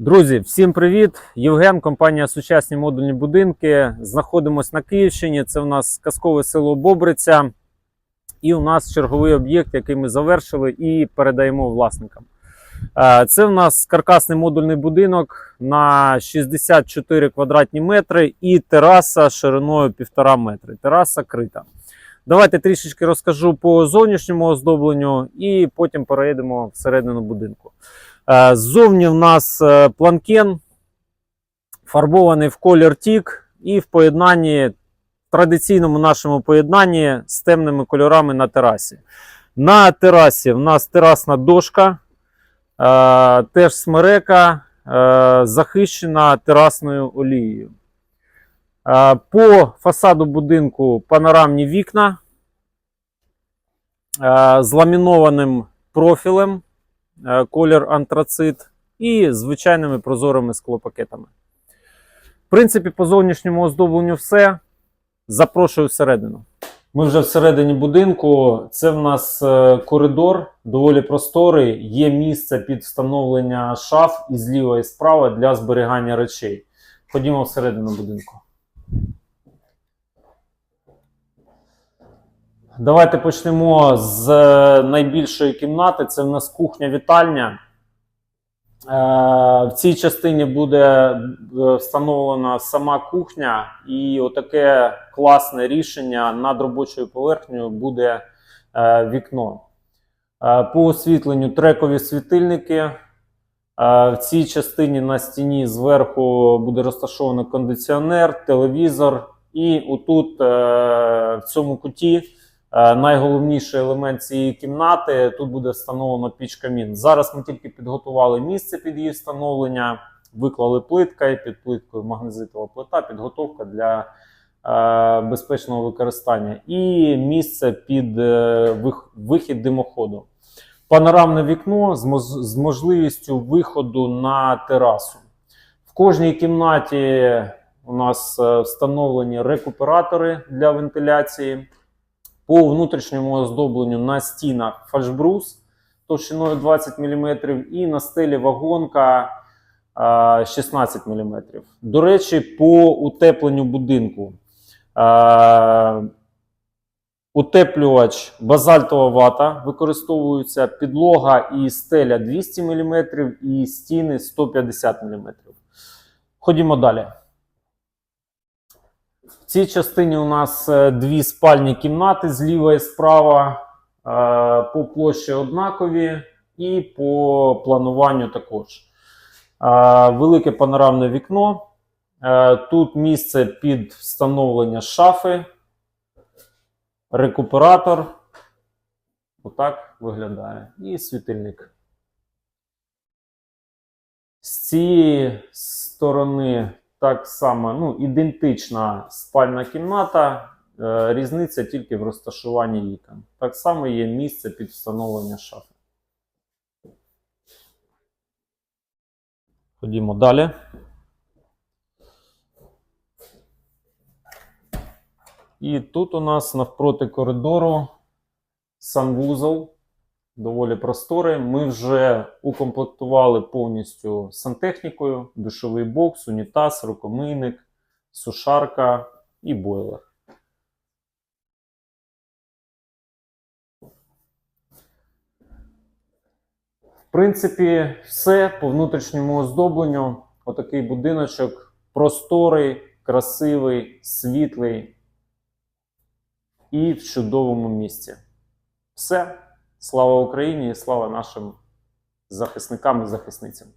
Друзі, всім привіт! Євген, компанія Сучасні модульні будинки. Знаходимось на Київщині. Це у нас казкове село Бобриця. І у нас черговий об'єкт, який ми завершили і передаємо власникам. Е, Це у нас каркасний модульний будинок на 64 квадратні метри і тераса шириною 1,5 метри. Тераса крита. Давайте трішечки розкажу по зовнішньому оздобленню і потім переїдемо всередину будинку. Е, Ззовні в нас е, планкен, фарбований в колір тік і в поєднанні, традиційному нашому поєднанні з темними кольорами на терасі. На терасі в нас терасна дошка, е, теж смерека, захищена терасною олією. По фасаду будинку панорамні вікна з ламінованим профілем колір антрацит і звичайними прозорими склопакетами. В принципі, по зовнішньому оздобленню все. Запрошую всередину. Ми вже всередині будинку. Це в нас е, коридор, доволі просторий. Є місце під встановлення шаф і зліва і справа для зберігання речей. Ходімо всередину будинку. Давайте почнемо з е, найбільшої кімнати. Це в нас кухня-вітальня. Е, В цій частині буде е, встановлена сама кухня, і отаке класне рішення над робочою поверхнею буде вікно. По освітленню трекові світильники. В цій частині на стіні зверху буде розташовано кондиціонер, телевізор, і отут, в цьому куті, Найголовніший елемент цієї кімнати тут буде встановлено піч камін. Зараз ми тільки підготували місце під її встановлення, виклали плитка і під плиткою магнезитова плита, підготовка для е, безпечного використання і місце під е, вихід димоходу. Панорамне вікно з, можливістю виходу на терасу. В кожній кімнаті у нас е, встановлені рекуператори для вентиляції. По внутрішньому оздобленню на стінах фальшбрус товщиною 20 мм і на стелі вагонка 16 мм. До речі, по утепленню будинку. Утеплювач базальтова вата використовується підлога і стеля 200 мм і стіни 150 мм. Ходімо далі. Цій частині у нас е, дві спальні кімнати зліва і справа. Е, По площі однакові і по плануванню також. Е, Велике панорамне вікно. Тут місце під встановлення шафи, рекуператор. Отак виглядає. І світильник. З цієї сторони так само ну, ідентична спальна кімната. Е, Різниця тільки в розташуванні вікон. Так само є місце під встановлення шафи. Ходімо далі. І тут у нас навпроти коридору санвузол доволі просторий. Ми вже укомплектували повністю сантехнікою, душовий бокс, унітаз, рукомийник, сушарка і бойлер. В принципі, все по внутрішньому оздобленню. Отакий будиночок просторий, красивий, світлий і в чудовому місці. Все. Слава Україні і слава нашим захисникам і захисницям.